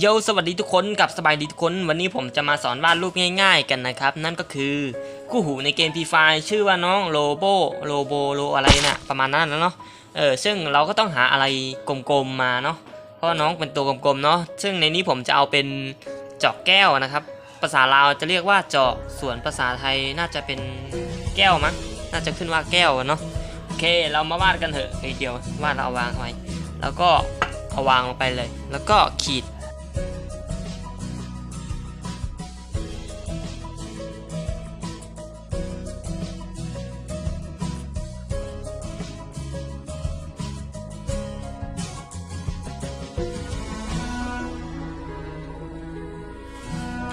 โยสวัสดีทุกคนกับสบายดีทุกคน วันนี้ผมจะมาสอนวาดรูปง่าย ๆ กันนะครับ นั่นก็คือคู่หูในเกม p ีไฟชื่อว่าน้องโลโบโลโบโลอะไรนะ่ะประมาณนั้นแล้วเนาะเออซึ่งเราก็ต้องหาอะไรกลมๆมาเนาะเพราะน้องเป็นตัวกลมๆเนาะซึ่งในนี้ผมจะเอาเป็นจาะแก้วนะครับ ภาษาลาวจะเรียกว่าจาะส่วนภาษาไทยน่าจะเป็นแก้วมั้งน่าจะขึ้นว่าแก้วเนาะโอเคเรามาวาดกันเถอะเฮ้เดี๋ยววาดเราเอาวางไว้แล้วก็เอาวางลงไปเลย แล้วก็ขีด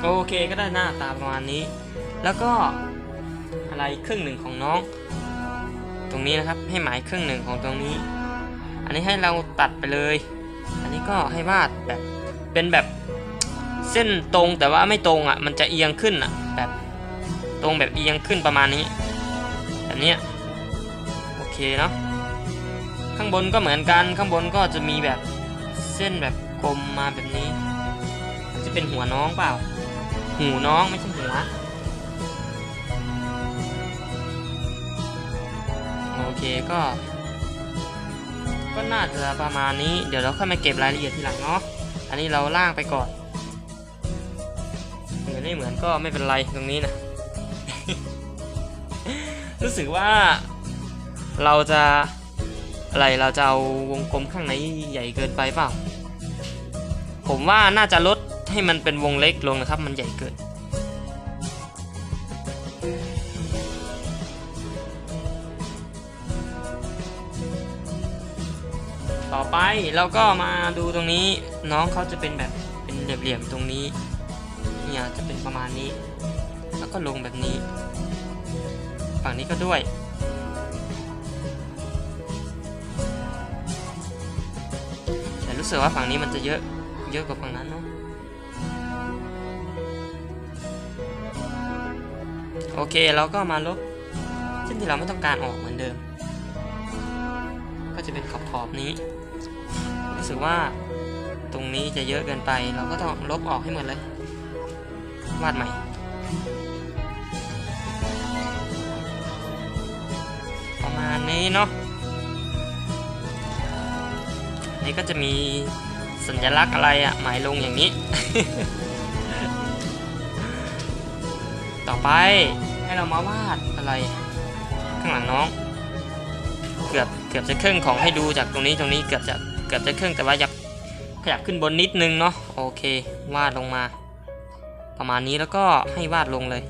โอเคก็ได้หน้าตาประมาณนี้ แล้วก็อะไรครึ่งหนึ่งของน้อง ตรงนี้นะครับให้หมายครึ่งหนึ่งของตรงนี้ อันนี้ให้เราตัดไปเลย อันนี้ก็ให้วาดแบบเป็นแบบเส้นตรงแต่ว่าไม่ตรงอะ มันจะเอียงขึ้นอะแบบตรงแบบเอียงขึ้นประมาณนี้แบบนี้โอเคเนาะข้างบนก็เหมือนกันข้างบนก็จะมีแบบเส้นแบบกลมมาแบบนี้ จะเป็นหัวน้องเปล่า หูน้องไม่ใช่หัวโอเคก็ ก็น่าจะประมาณนี้เดี๋ยวเราค่อยมาเก็บรายละเอียดทีหลังเนาะอันนี้เราล่างไปก่อนเหมือนไม่เหมือนก็ไม่เป็นไรตรงนี้นะรู้สึกว่าเราจะอะไรเราจะเอาวงกลมข้างในใหญ่เกินไปเปล่า ผมว่าน่าจะลด ให้มันเป็นวงเล็กลงนะครับ มันใหญ่เกินต่อไปเราก็มาดูตรงนี้น้องเขาจะเป็นแบบเป็นเหลี่ยมๆตรงนี้เนี่ยจะเป็นประมาณนี้ แล้วก็ลงแบบนี้ ฝั่งนี้ก็ด้วย แต่รู้สึกว่าฝั่งนี้มันจะเยอะเยอะกว่าฝั่งนั้นเนาะ โอเคเราก็มาลบเส้นที่เราไม่ต้องการออกเหมือนเดิม ก็จะเป็นขอบขอบนี้ รู้สึกว่าตรงนี้จะเยอะเกินไป เราก็ต้องลบออกให้หมดเลย วาดใหม่ ประมาณนี้เนาะนี่ก็จะมีสัญลักษณ์อะไรอะหมายลงอย่างนี้ ไป ให้เรามาวาดอะไร ข้างหลังน้อง เกือบเกือบจะครึ่งของให้ดูจากตรงนี้ตรงนี้เกือบจะเกือบจะครึ่งแต่ว่าอยากขยับขึ้นบนนิดนึงเนาะโอเควาดลงมา ประมาณนี้แล้วก็ให้วาดลงเลย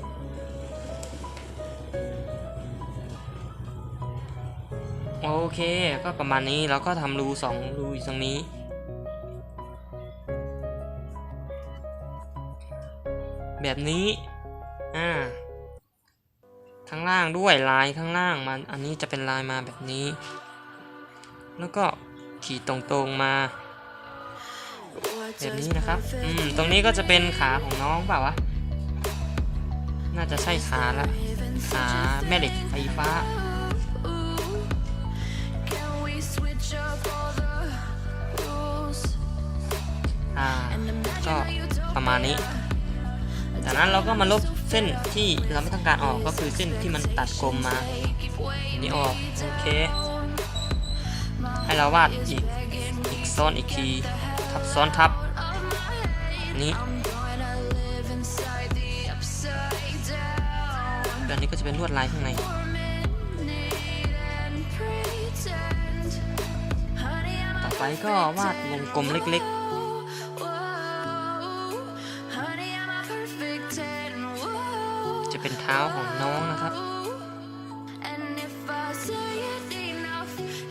โอเคก็ประมาณนี้แล้วก็ทำรูสองรูอยู่ตรงนี้แบบนี้ อ่า ข้างล่างด้วยลายข้างล่างมันอันนี้จะเป็นลายมาแบบนี้ แล้วก็ขีดตรงๆมาแบบนี้นะครับ อืม ตรงนี้ก็จะเป็นขาของน้องเปล่าวะ น่าจะใช่ขาละ ขาแม่เหล็กไฟฟ้า อ่า ก็ประมาณนี้ จากนั้นเราก็มาลบ เส้นที่เราไม่ต้องการออกก็คือเส้นที่มันตัดกลมมานนี้ออกโอเค ให้เราวาดอีกอีกซ้อนอีกทีทับซ้อนทับนี้แบบนี้ก็จะเป็นลวดลายข้างในต่อไปก็วาดวงกลมเล็กๆ เป็นเท้าของน้องนะครับ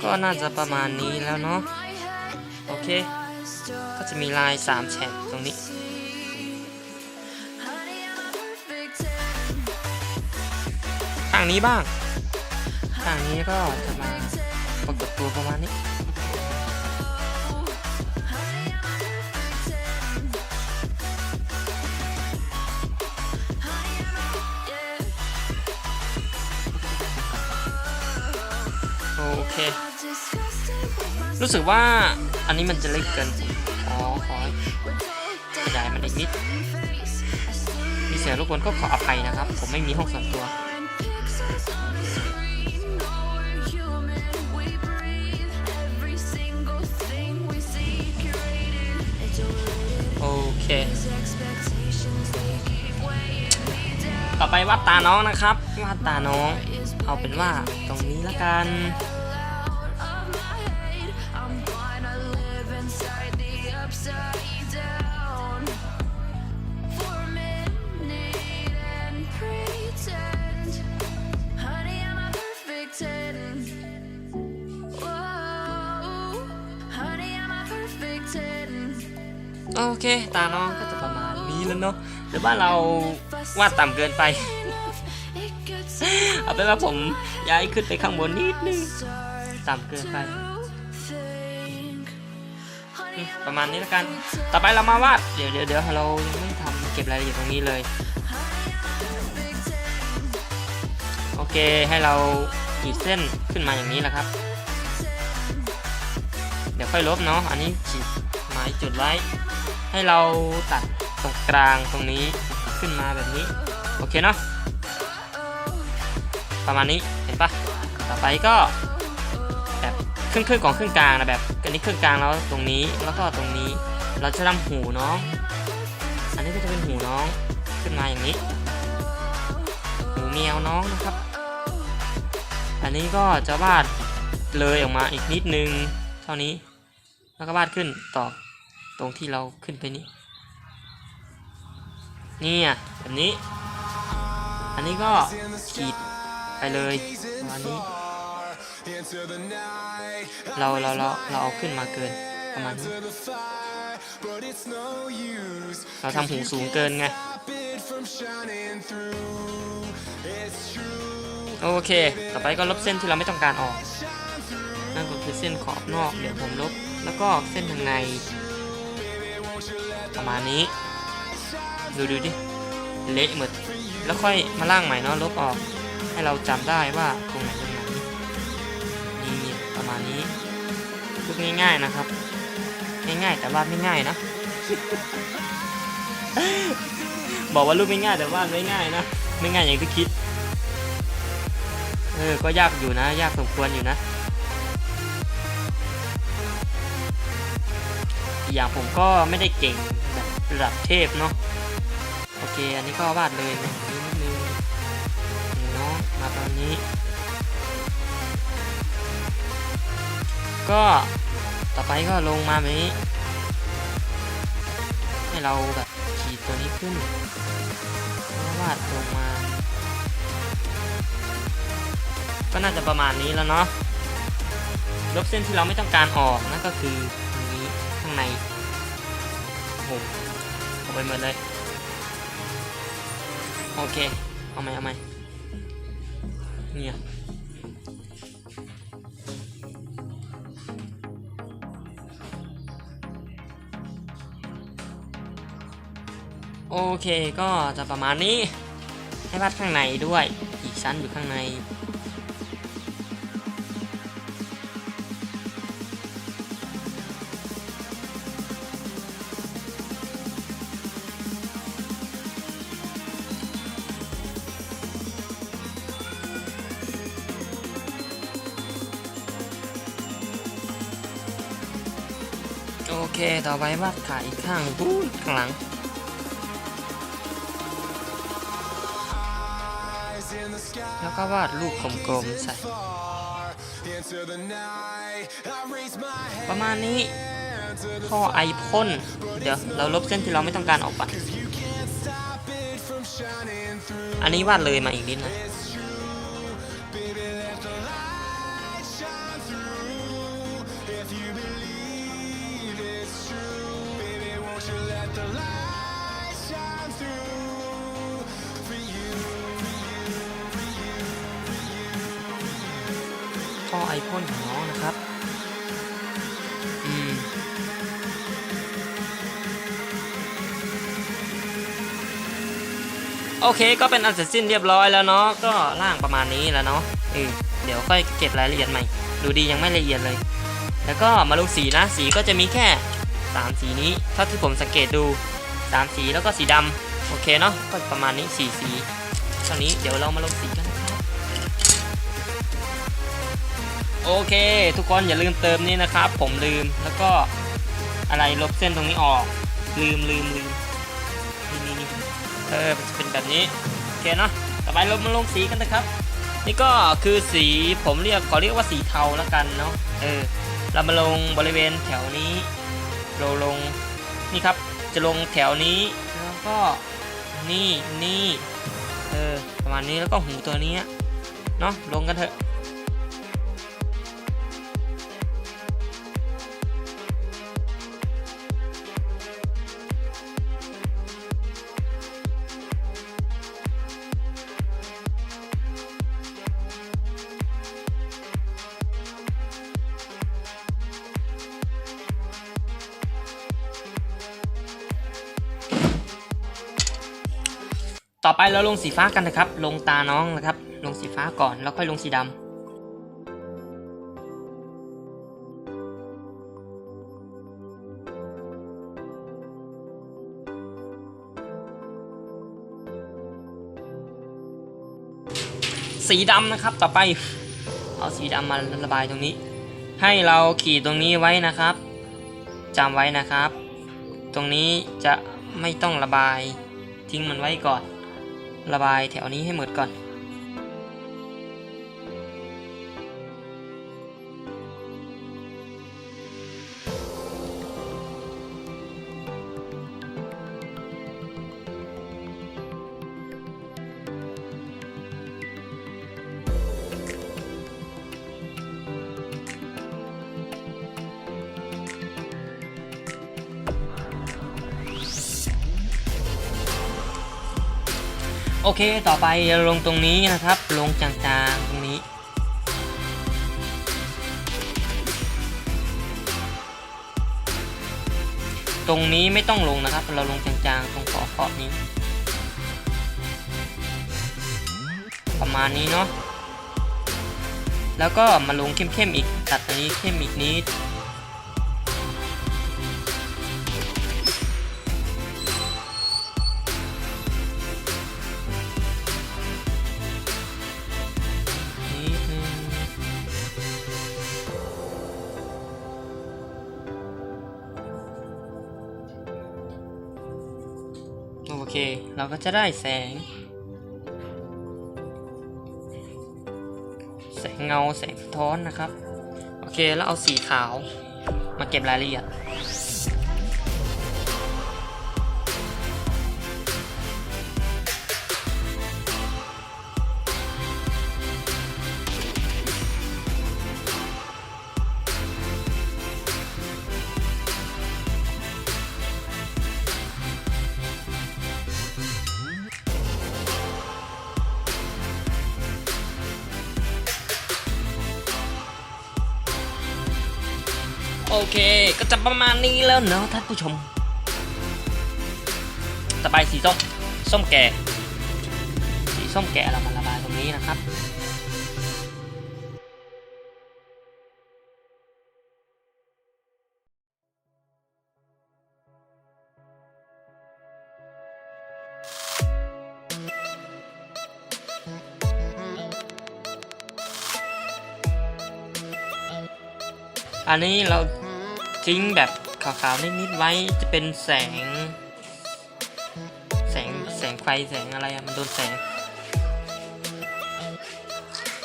ก็น่าจะประมาณนี้แล้วเนาะโอเค ก็จะมีลาย3แฉกตรงนี้ข้างนี้บ้างข้างนี้ก็จะมาปรากฏตัวประมาณนี้ เค รู้สึกว่าอันนี้มันจะเล็กเกิน อ๋อ ขอนิด มีเสียงรบกวนก็ขออภัยนะครับ ผมไม่มีห้องส่วนตัว โอเค ต่อไปวาดตาน้องนะครับวาดตาน้อง เอาเป็นว่าตรงนี้ละกัน โอเค ตาน้องก็จะประมาณนี้แล้วเนาะหรือว่าเราวาดต่ำเกินไป เอาเป็นว่าผมย้ายขึ้นไปข้างบนนิดนึง ต่ำเกินไป ประมาณนี้แล้วกัน ต่อไปเรามาวาด เดี๋ยวเดี๋ยวเดี๋ยวเรายังไม่ทำเก็บรายละเอียดตรงนี้เลย โอเค ให้เราขีดเส้นขึ้นมาอย่างนี้แหละครับ เดี๋ยวค่อยลบเนาะ อันนี้ขีดหมายจุดไว้ ให้เราตัดตรงกลางตรงนี้ขึ้นมาแบบนี้ โอเคเนาะประมาณนี้เห็นปะต่อไปก็แบบครึ่งครึ่งๆของครึ่งกลางนะแบบอันนี้ครึ่งกลางแล้วตรงนี้แล้วก็ตรงนี้เราจะทำหูน้อง อันนี้ก็จะเป็นหูน้องขึ้นมาอย่างนี้หูแมวน้องนะครับ อันนี้ก็จะวาดเลยออกมาอีกนิดนึงเท่านี้แล้วก็วาดขึ้นต่อ ตรงที่เราขึ้นไปนี้นี่ยแบบนี้ อันนี้ก็ขีดไปเลยประมาณนี้ เราเราเราเราเอาขึ้นมาเกินประมาณนี้เราทำหูสูงเกินไง โอเค ต่อไปก็ลบเส้นที่เราไม่ต้องการออก นั่นก็คือเส้นขอบนอก เดี๋ยวผมลบ แล้วก็เส้นทางใน ประมาณนี้ ดูดูดิเละหมดแล้วค่อยมาล่างใหม่เนาะลบออก ให้เราจำได้ว่าตรงไหนตรงไหนนี่ประมาณนี้ลูกง่ายๆนะครับ ง่ายๆแต่วาไม่ง่ายนะ บอกว่ารูปไม่ง่ายแต่วาไม่ง่ายนะไม่ง่ายอย่างที่คิดเออก็ยากอยู่นะ ยากสมควรอยู่นะ อย่างผมก็ไม่ได้เก่งแบบระดับเทพเนาะโอเค อันนี้ก็วาดเลยนะนิดนึงเนาะมาตอนนี้ ก็ต่อไปก็ลงมาแบบนี้ ให้เราแบบขีดตัวนี้ขึ้นวาดลงมา ก็น่าจะประมาณนี้แล้วเนาะลบเส้นที่เราไม่ต้องการออกนั่นก็คือางในโอ้เอาไปหมดเลย โอเค เอาไหมเอาไหมเนี่ยโอเคก็จะประมาณนี้ให้วาดข้างในด้วย อีกชั้นอยู่ข้างใน ต่อไปวาดขาอีกข้างบู๊ข้างหลัง แล้วก็วาดรูปกลมๆใส่ ประมาณนี้ท่อไอพ่นเดี๋ยวเราลบเส้นที่เราไม่ต้องการออกไป อันนี้วาดเลยมาอีกนิดนะ ท่อไอพ่นของน้องนะครับ อืม โอเคก็เป็นอันเสร็จสิ้นเรียบร้อยแล้วเนาะ ก็ร่างประมาณนี้แล้วเนาะเออเดี๋ยวค่อยเก็บรายละเอียดใหม่ ดูดียังไม่ละเอียดเลย แล้วก็มาลงสีนะ สีก็จะมีแค่ 3 สีนี้ เท่าที่ผมสังเกตดูสามสีแล้วก็สีดำโอเคเนาะ ก็ประมาณนี้สี่สีตอนนี้เดี๋ยวเรามาลงสีกัน โอเค ทุกคนอย่าลืมเติมนี่นะครับ ผมลืมแล้วก็อะไรลบเส้นตรงนี้ออก ลืมลืมลืมนี่นี่นี่เออมันจะเป็นแบบนี้โอเคเนาะต่อไปเรามาลงสีกันนะครับ นี่ก็คือสีผมเรียกขอเรียกว่าสีเทาแล้วกันเนาะเออเรามาลงบริเวณแถวนี้เราลงนี่ครับจะลงแถวนี้แล้วก็นี่นี่เออประมาณนี้แล้วก็หูตัวนี้เนาะลงกันเถอะ ไปเราลงสีฟ้ากันนะครับ ลงตาน้องนะครับ ลงสีฟ้าก่อนแล้วค่อยลงสีดำสีดำนะครับต่อไปเอาสีดำมาระบายตรงนี้ ให้เราขีดตรงนี้ไว้นะครับจำไว้นะครับ ตรงนี้จะไม่ต้องระบายทิ้งมันไว้ก่อน ระบายแถวนี้ให้หมดก่อน เคต่อไปลงตรงนี้นะครับ ลงจางๆตรงนี้ ตรงนี้ไม่ต้องลงนะครับ เราลงจางๆตรงขอบขอบนี้ ประมาณนี้เนาะแล้วก็มาลงเข้มๆอีกตัดตัวนี้เข้มอีกนิด เราก็จะได้แสง แสงเงาแสงสะท้อนนะครับ โอเค แล้วเอาสีขาวมาเก็บรายละเอียด แล้วเนาะท่านผู้ชมต่อไปสีส้ม ส้มแก่ สีส้มแก่เรามาระบายตรงนี้นะครับอันนี้เราทิ้งแบบ ขาวๆนิดๆไว้จะเป็นแสง แสงแสงไฟแสงอะไรมันโดนแสง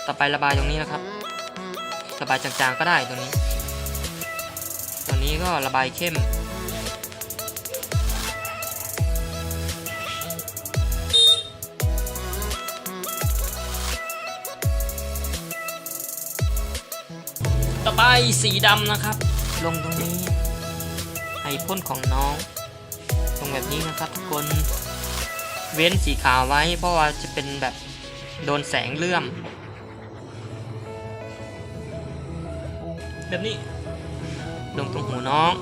ต่อไประบายตรงนี้นะครับ ระบายจางๆก็ได้ตรงนี้ตัวนี้ก็ระบายเข้มต่อไปสีดำนะครับ ลงตรงนี้ พ่นของน้อง ตรงแบบนี้นะครับทุกคนเว้นสีขาวไว้ เพราะว่าจะเป็นแบบโดนแสงเลื่อม แบบนี้ลงตรงหูน้อง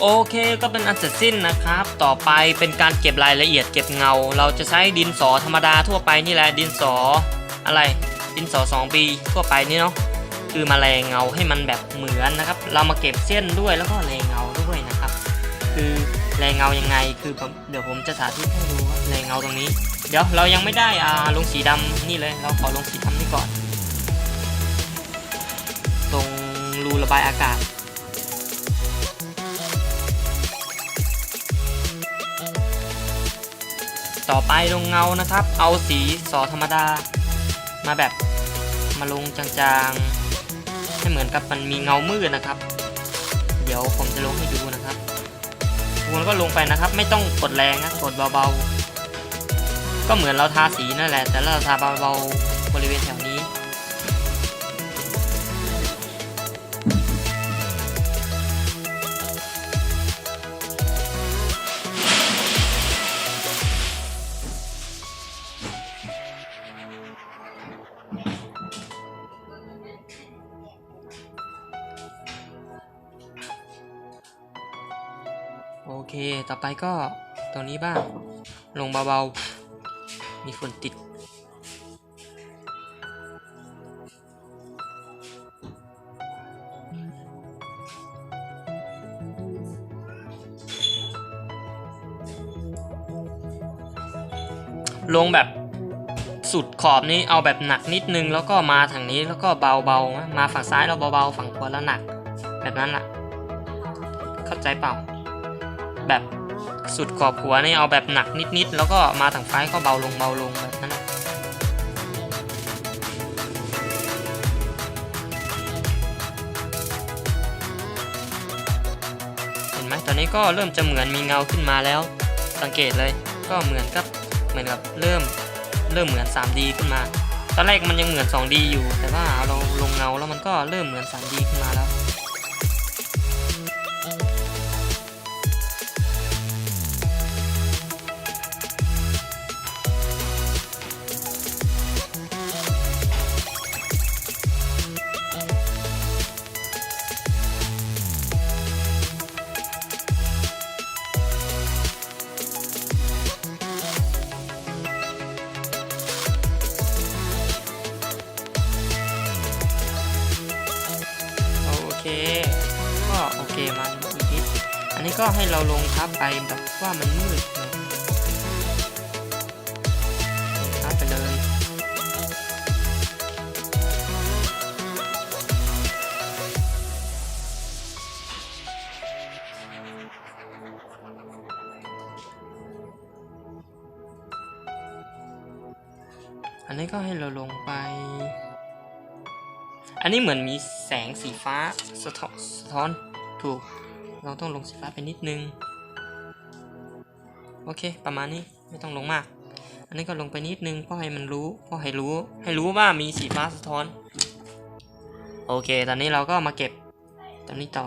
โอเคก็เป็นอันเสร็จสิ้นนะครับ ต่อไปเป็นการเก็บรายละเอียดเก็บเงา เราจะใช้ดินสอธรรมดาทั่วไปนี่แหละดินสออะไรดินสอ 2 b ทั่วไปนี่เนาะคือมาแรงเงาให้มันแบบเหมือนนะครับ เรามาเก็บเส้นด้วยแล้วก็แรงเงาด้วยนะครับ คือแรงเงายังไง คือผมเดี๋ยวผมจะสาธิตให้ดูว่าแรงเงาตรงนี้ เดี๋ยวเรายังไม่ได้อ่าลงสีดำนี่เลย เราขอลงสีดำนี่ก่อน ตรงรูระบายอากาศ ต่อไปลงเงานะครับ เอาสีสอธรรมดา มาแบบมาลงจางๆ ให้เหมือนกับมันมีเงามืดนะครับ เดี๋ยวผมจะลงให้ดูนะครับทุกคนก็ลงไปนะครับ ไม่ต้องกดแรงนะกดเบาๆ ก็เหมือนเราทาสีนั่นแหละ แต่เราทาเบาๆบริเวณแถว ต่อไปก็ตรงนี้บ้าง ลงเบาๆ มีฝนติด ลงแบบสุดขอบนี้เอาแบบหนักนิดนึง แล้วก็มาทางนี้แล้วก็เบาๆ มาฝั่งซ้ายเราเบาๆ ฝั่งขวาแล้วหนัก แบบนั้นล่ะ เข้าใจเปล่า แบบสุดขอบหัวนี่เอาแบบหนักนิดๆ แล้วก็มาทางซ้ายก็เบาลงเบาลงแบบนั้นนะเห็นไหมตอนนี้ก็เริ่มจะเหมือนมีเงาขึ้นมาแล้ว สังเกตเลยก็เหมือนกับเหมือนกับเริ่มเริ่มเหมือน 3D ขึ้นมา ตอนแรกมันยังเหมือน 2D อยู่ แต่ว่าเราลงเงาแล้วมันก็เริ่มเหมือน 3D ขึ้นมาแล้ว ก็ให้เราลงทับไปแบบว่ามันมืดเลยทับไปเลยอันนี้ก็ให้เราลงไป อันนี้เหมือนมีแสงสีฟ้าสะท้อนถูก เราต้องลงสีฟ้าไปนิดนึง โอเค ประมาณนี้ไม่ต้องลงมาก อันนี้ก็ลงไปนิดนึงเพื่อให้มันรู้เพื่อให้รู้ ให้รู้ว่ามีสีฟ้าสะท้อน โอเค ตอนนี้เราก็มาเก็บตอนนี้ต่อ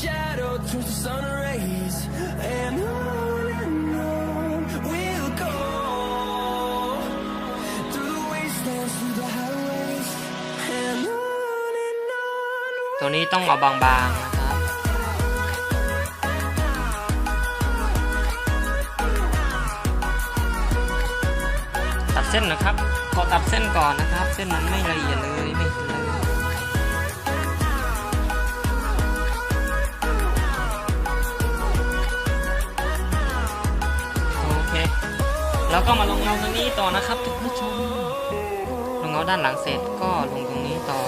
Shadow turns to sun rays. And on and on we'll go through the wastelands, through the highways, and on and on. ตัวนี้ต้องเอาบางๆนะครับตัดเส้นนะครับขอตัดเส้นก่อนนะครับ เส้นมันไม่ละเอียดเลยไม่เห็นเลย แล้วก็มาลงเงาตรงนี้ต่อนะครับทุกผู้ชม ลงเงาด้านหลังเสร็จก็ลงตรงนี้ต่อ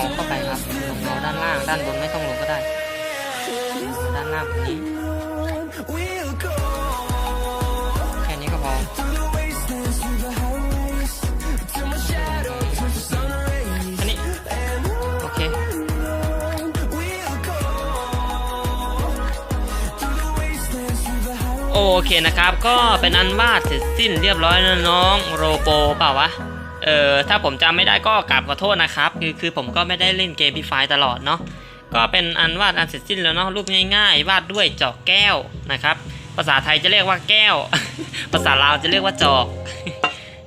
าเข้าไปครับลงเงาด้านล่าง ด้านบนไม่ต้องลงก็ได้ ด้านล่างแบบนี้แค่นี้ก็พออันนี้โอเคโอเคนะครับ ก็เป็นอันวาดเสร็จสิ้นเรียบร้อยนะน้องโรโปเปล่าวะ ออถ้าผมจำไม่ได้ก็กราบขอโทษนะครับ คือคือผมก็ไม่ได้เล่นเกมพีไฟตลอดเนาะก็เป็นอันวาดอันเสร็จสิ้นแล้วเนาะรูปง่ายๆ วาดด้วยจอกแก้วนะครับ ภาษาไทยจะเรียกว่าแก้ว ภาษาลาวจะเรียกว่าจอก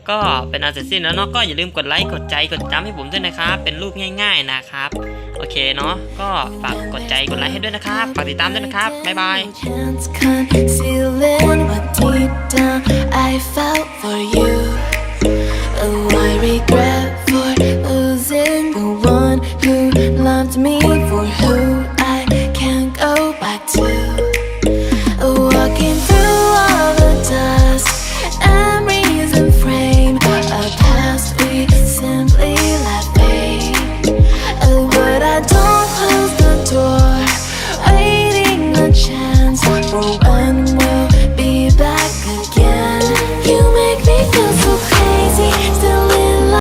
ก็เป็นอันเสร็จสิ้นแล้วเนาะก็อย่าลืมกดไลค์กดใจกดจำให้ผมด้วยนะครับ เป็นรูปง่าย ๆนะครับ โอเคเนาะก็ฝากกดใจกดไลค์ให้ด้วยนะครับฝากติดตามด้วยนะครับบ๊ายบาย I felt for you. of I regret?